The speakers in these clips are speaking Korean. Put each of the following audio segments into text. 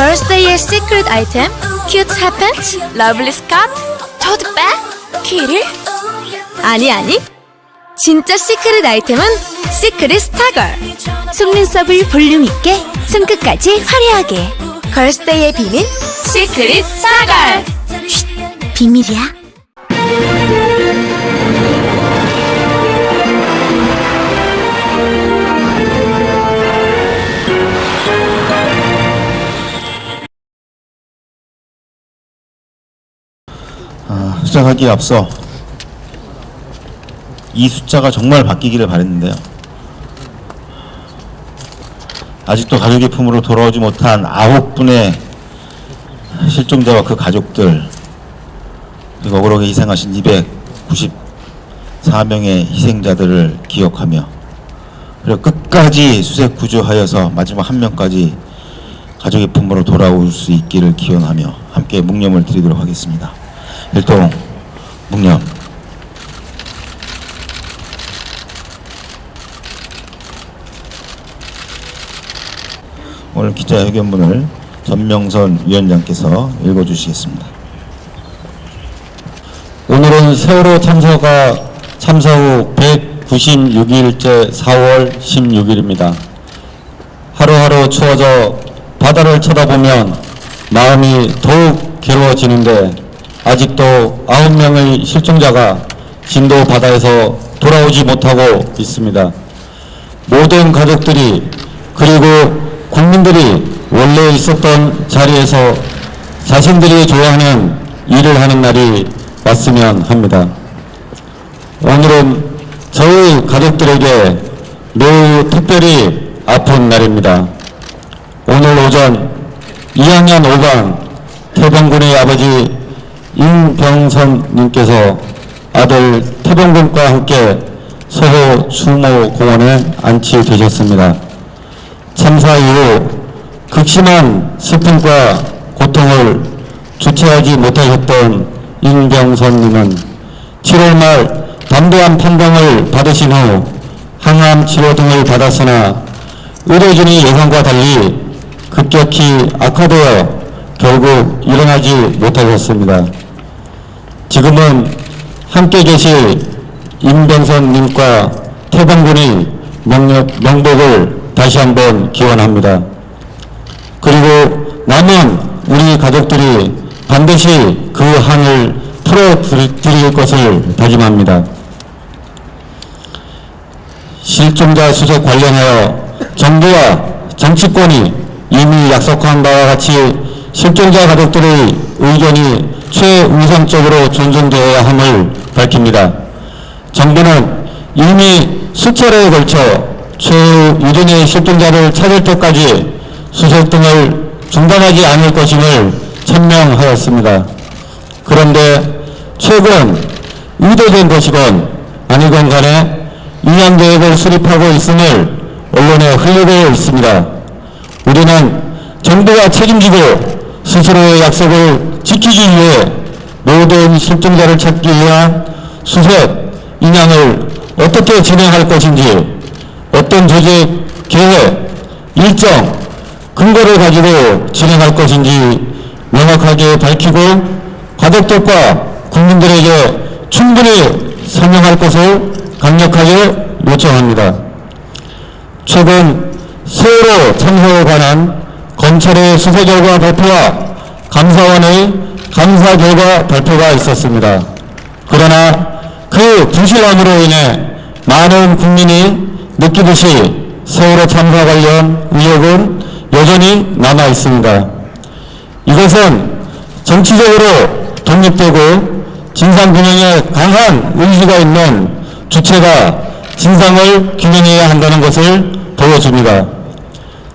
걸스데이의 시크릿 아이템 큐트 핫팬츠 러블리 스카트 토트백 키를 아니 아니. 진짜 시크릿 아이템은 시크릿 스타걸 속눈썹을 볼륨 있게 손끝까지 화려하게. 걸스데이의 비밀 시크릿 스타걸 쉿, 비밀이야 시작하기에 앞서 이 숫자가 정말 바뀌기를 바랬는데요. 아직도 가족의 품으로 돌아오지 못한 아홉 분의 실종자와 그 가족들 그리고 억울하게 희생하신 294명의 희생자들을 기억하며 그리고 끝까지 수색 구조하여서 마지막 한 명까지 가족의 품으로 돌아올 수 있기를 기원하며 함께 묵념을 드리도록 하겠습니다. 일동 묵념 오늘 기자회견문을 전명선 위원장께서 읽어주시겠습니다. 오늘은 세월호 참사가 참사 후 196일째 4월 16일입니다. 하루하루 추워져 바다를 쳐다보면 마음이 더욱 괴로워지는데 아직도 9명의 실종자가 진도 바다에서 돌아오지 못하고 있습니다. 모든 가족들이 그리고 국민들이 원래 있었던 자리에서 자신들이 좋아하는 일을 하는 날이 왔으면 합니다. 오늘은 저희 가족들에게 매우 특별히 아픈 날입니다. 오늘 오전 2학년 5반 태병군의 아버지 임병선님께서 아들 태병군과 함께 서호 수모 공원에 안치되셨습니다. 참사 이후 극심한 슬픔과 고통을 주체하지 못하셨던 임병선님은 7월 말 담대한 판정을 받으신 후 항암 치료 등을 받았으나 의료진의 예상과 달리 급격히 악화되어 결국 일어나지 못하셨습니다. 지금은 함께 계실 임병선님과 태방군의 명력, 명복을 다시 한번 기원합니다. 그리고 남은 우리 가족들이 반드시 그 한을 풀어드릴 것을 다짐합니다. 실종자 수색 관련하여 정부와 정치권이 이미 약속한 바와 같이 실종자 가족들의 의견이 최우선적으로 존중되어야 함을 밝힙니다. 정부는 이미 수차례에 걸쳐 최후 유전의 실종자를 찾을 때까지 수색 등을 중단하지 않을 것임을 천명하였습니다. 그런데 최근 의도된 것이건 아니건 간에 이양 계획을 수립하고 있음을 언론에 흘리고 있습니다. 우리는 정부가 책임지고 스스로의 약속을 지키기 위해 모든 실종자를 찾기 위한 수색, 인양을 어떻게 진행할 것인지 어떤 조직, 계획, 일정, 근거를 가지고 진행할 것인지 명확하게 밝히고 가족들과 국민들에게 충분히 설명할 것을 강력하게 요청합니다. 최근 세월호 참사에 관한 검찰의 수사 결과 발표와 감사원의 감사 결과 발표가 있었습니다. 그러나 그 부실함으로 인해 많은 국민이 느끼듯이 세월호 참사 관련 의혹은 여전히 남아 있습니다. 이것은 정치적으로 독립되고 진상규명에 강한 의지가 있는 주체가 진상을 규명해야 한다는 것을 보여줍니다.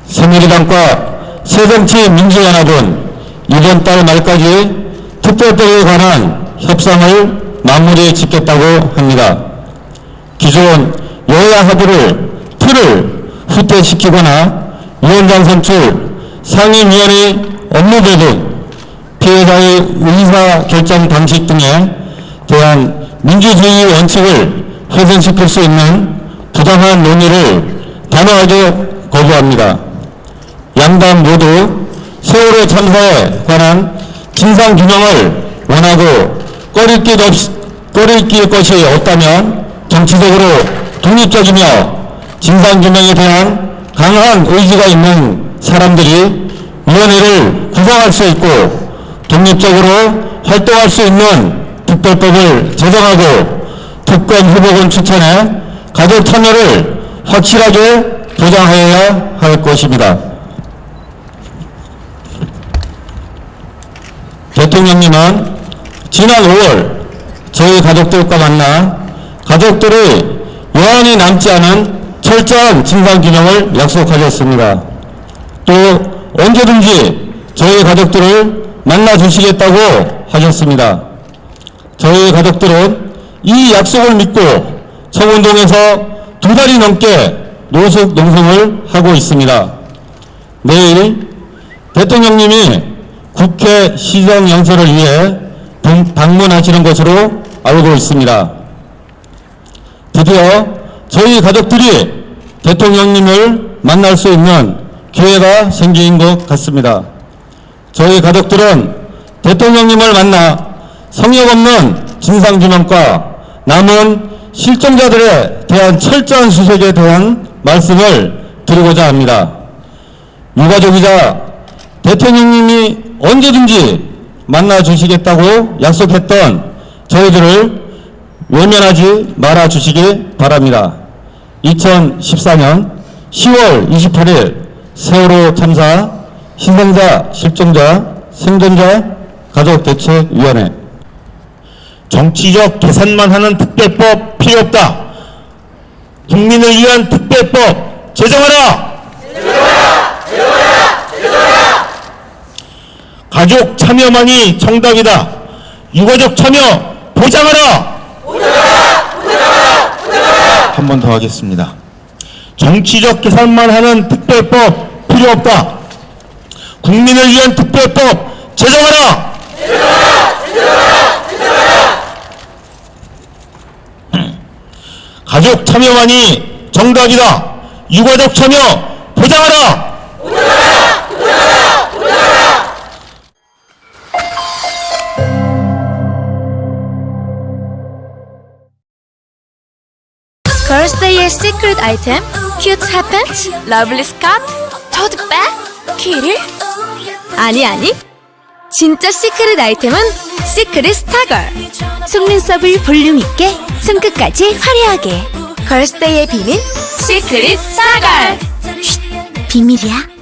새누리당과 새정치 민주연합은 이번 달 말까지 특별법에 관한 협상을 마무리 짓겠다고 합니다. 기존 여야 합의를 틀을 후퇴시키거나 위원장 선출, 상임위원회 업무 배분, 피해자의 의사 결정 방식 등에 대한 민주주의 원칙을 훼손시킬 수 있는 부당한 논의를 단호하게 거부합니다. 양당 모두 세월호 참사에 관한 진상 규명을 원하고 꺼릴 꺼릴 길 것이 없다면 정치적으로 독립적이며 진상 규명에 대한 강한 의지가 있는 사람들이 위원회를 구성할 수 있고 독립적으로 활동할 수 있는 특별법을 제정하고 특권 후보군 추천에 가족 참여를 확실하게 보장하여야 할 것입니다. 대통령님은 지난 5월 저희 가족들과 만나 가족들의 여한이 남지 않은 철저한 진상규명을 약속하셨습니다. 또 언제든지 저희 가족들을 만나 주시겠다고 하셨습니다. 저희 가족들은 이 약속을 믿고 청운동에서 두 달이 넘게 노숙 농성을 하고 있습니다. 내일 대통령님이 국회 시정 연설을 위해 방- 방문하시는 것으로 알고 있습니다. 드디어 저희 가족들이 대통령님을 만날 수 있는 기회가 생긴 것 같습니다. 저희 가족들은 대통령님을 만나 성역 없는 진상규명과 남은 실종자들에 대한 철저한 수색에 대한 말씀을 드리고자 합니다. 유가족이자 대통령님이 언제든지 만나 주시겠다고 약속했던 저희들을 외면하지 말아 주시기 바랍니다. 2014년 10월 28일 세월호 참사 희생자, 실종자, 생존자 가족대책위원회 정치적 계산만 하는 특별법 필요 없다. 국민을 위한 특별법 제정하라. 가족 참여만이 정답이다. 유가족 참여 보장하라. 한 번 더 하겠습니다. 정치적 계산만 하는 특별법 필요 없다. 국민을 위한 특별법 제정하라. 가족 참여만이 정답이다. 유가족 참여 보장하라. 시크릿 아이템 큐트 핫팬츠 러블리 스카트 토트백 키를 아니 아니. 진짜 시크릿 아이템은 시크릿 스타걸 속눈썹을 볼륨 있게 손끝까지 화려하게. 걸스데이의 비밀 시크릿 스타걸 비밀이야